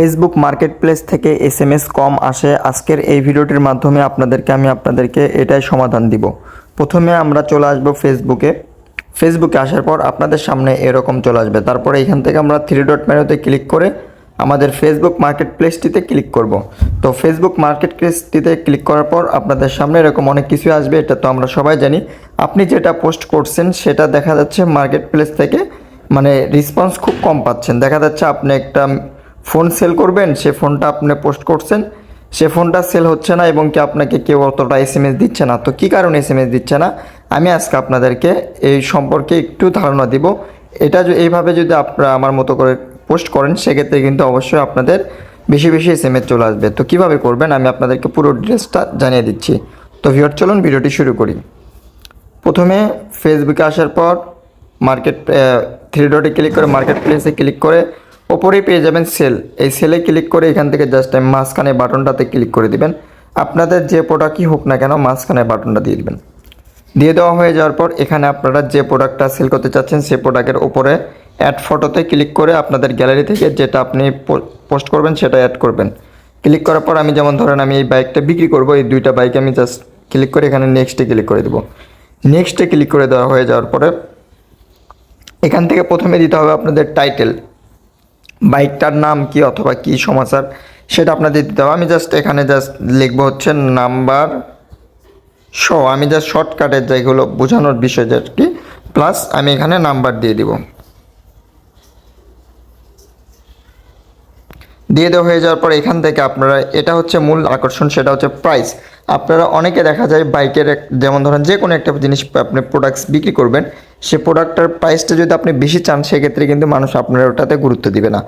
Facebook marketplace থেকে S M S কম আসে। আজকের এই ভিডিওটির মাধ্যমে আপনাদেরকে আমি আপনাদেরকে এটাই সমাধান দিব। প্রথমে আমরা চলে আসব ফেসবুকে ফেসবুকে আসার পর আপনাদের সামনে এরকম চলে আসবে। তারপরে এখান থেকে আমরা থ্রি ডট মেনুতে ক্লিক করে আমাদের ফেসবুক মার্কেট প্লেসটিতে ক্লিক করব। তো ফেসবুক মার্কেট প্লেসটিতে ক্লিক করার পর আপনাদের সামনে এরকম অনেক কিছু আসবে, এটা তো আমরা সবাই জানি। আপনি যেটা পোস্ট করছেন, সেটা দেখা যাচ্ছে মার্কেট প্লেস থেকে মানে রেসপন্স খুব কম পাচ্ছেন। দেখা যাচ্ছে আপনি একটা ফোন সেল করবেন, সে ফোনটা আপনি পোস্ট করছেন, সে ফোনটা সেল হচ্ছে না এবং কি আপনাকে কেউ অতটা এস এম এস দিচ্ছে না। তো কী কারণে এস এম এস দিচ্ছে না? আমি আজকে আপনাদেরকে এই সম্পর্কে একটু ধারণা দিব। এটা এইভাবে যদি আপনারা আমার মতো করে পোস্ট করেন, সেক্ষেত্রে কিন্তু অবশ্যই আপনাদের বেশি বেশি এস এম এস চলে আসবে। তো কীভাবে করবেন? আমি আপনাদেরকে পুরো ড্রেসটা জানিয়ে দিচ্ছি। তো ভিওর চলুন ভিডিওটি শুরু করি। প্রথমে ফেসবুকে আসার পর মার্কেট থ্রি ডটে ক্লিক করে মার্কেট প্লেসে ক্লিক করে ওপরেই পেয়ে যাবেন সেল। এই সেলে ক্লিক করে এখান থেকে জাস্ট মাঝখানে বাটনটাতে ক্লিক করে দিবেন। আপনাদের যে প্রোডাক্টই হোক না কেন মাঝখানে বাটনটা দিয়ে দিবেন। দিয়ে দেওয়া হয়ে যাওয়ার পর এখানে আপনারা যে প্রোডাক্টটা সেল করতে চাচ্ছেন সেই প্রোডাক্টের উপরে অ্যাড ফটোতে ক্লিক করে আপনাদের গ্যালারি থেকে যেটা আপনি পোস্ট করবেন সেটা অ্যাড করবেন। ক্লিক করার পর আমি যেমন ধরেন আমি এই বাইকটা বিক্রি করব, এই দুইটা বাইক আমি জাস্ট ক্লিক করে এখানে নেক্সটে ক্লিক করে দেবো। নেক্সটে ক্লিক করে দেওয়া হয়ে যাওয়ার পরে এখান থেকে প্রথমে দিতে হবে আপনাদের টাইটেল বাইকটার নাম কি অথবা কি সমাচার সেটা আপনাদের দিতে হবে। আমি জাস্ট এখানে জাস্ট লিখব হচ্ছে নাম্বার শো আমি জাস্ট শর্টকাটের যেগুলো বোঝানোর বিষয় আর কি প্লাস আমি এখানে নাম্বার দিয়ে দিব। দিয়ে দেওয়া হয়ে যাওয়ার পর এখান থেকে আপনারা, এটা হচ্ছে মূল আকর্ষণ, সেটা হচ্ছে প্রাইস আপনারা অনেকে দেখা যায় বাইকের যেমন ধরেন যে কোনো একটা জিনিস আপনি প্রোডাক্টস বিক্রি করবেন, সে প্রোডাক্টটার প্রাইসটা যদি আপনি বেশি চান, সেক্ষেত্রে কিন্তু মানুষ আপনার ওটাতে গুরুত্ব দিবে না।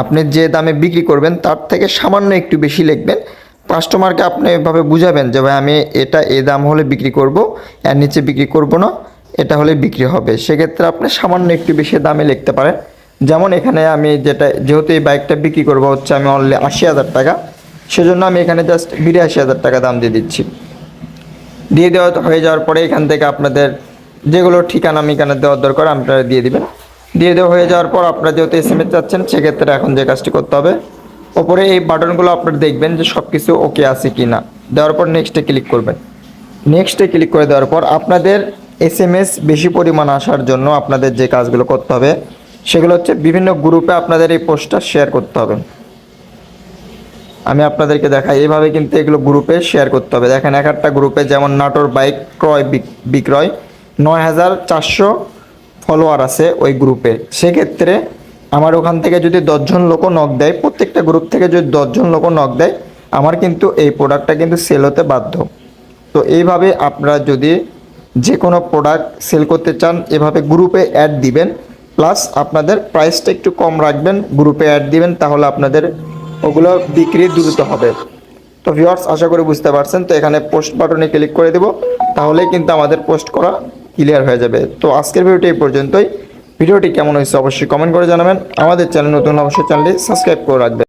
আপনি যে দামে বিক্রি করবেন, তার থেকে সামান্য একটু বেশি লিখবেন। কাস্টমারকে আপনি এভাবে বুঝাবেন যে, ভাই, আমি এটা এ দাম হলে বিক্রি করব, এর নিচে বিক্রি করব না, এটা হলে বিক্রি হবে। সেক্ষেত্রে আপনি সামান্য একটু বেশি দামে লিখতে পারেন। যেমন এখানে আমি যেটা যেহেতু এই বাইকটা বিক্রি করব, হচ্ছে আমি অনলি আশি হাজার টাকা। সেজন্য আমি এখানে জাস্ট বিরাশি হাজার টাকা দাম দিয়ে দিচ্ছি। দিয়ে দেওয়া হয়ে যাওয়ার পরে এখান থেকে আপনাদের যেগুলো ঠিকানা মিকানা দেওয়ার দরকার, আপনারা দিয়ে দিবেন। দিয়ে দেওয়া হয়ে যাওয়ার পর আপনারা যেহেতু এস এম এস চাচ্ছেন, সেক্ষেত্রে এখন যে কাজটি করতে হবে, ওপরে এই বাটনগুলো আপনারা দেখবেন যে সব কিছু ওকে আছে কি না দেওয়ার পর নেক্সটে ক্লিক করবেন। নেক্সটে ক্লিক করে দেওয়ার পর আপনাদের এস এম এস বেশি পরিমাণ আসার জন্য আপনাদের যে কাজগুলো করতে হবে, সেগুলো হচ্ছে বিভিন্ন গ্রুপে আপনাদের এই পোস্টটা শেয়ার করতে হবে। আমি আপনাদেরকে দেখাই। এইভাবে কিন্তু এগুলো গ্রুপে শেয়ার করতে হবে। দেখেন, এক একটা গ্রুপে যেমন নাটোর বাইক ক্রয় বিক- বিক্রয় নয় হাজার চারশো ফলোয়ার আছে ওই গ্রুপে সেক্ষেত্রে আমার ওখান থেকে যদি দশজন লোকও নক দেয়, প্রত্যেকটা গ্রুপ থেকে যদি দশজন লোকও নক দেয়, আমার কিন্তু এই প্রোডাক্টটা কিন্তু সেল হতে বাধ্য। তো এইভাবে আপনারা যদি যে কোনো প্রোডাক্ট সেল করতে চান, এভাবে গ্রুপে অ্যাড দিবেন। প্লাস আপনাদের প্রাইসটা একটু কম রাখবেন গ্রুপে অ্যাড দিবেন, তাহলে আপনাদের ওগুলো বিক্রি দ্রুত হবে। তো ভিউয়ার্স আশা করি বুঝতে পারছেন। তো এখানে পোস্ট বাটনে ক্লিক করে দেব, তাহলে কিন্তু আমাদের পোস্ট করা ক্লিয়ার হয়ে যাবে। তো আজকের ভিডিওটি এই পর্যন্তই। ভিডিওটি কেমন হয়েছে অবশ্যই কমেন্ট করে জানাবেন। আমাদের চ্যানেল নতুন, অবশ্যই চ্যানেলটি সাবস্ক্রাইব করে রাখবেন।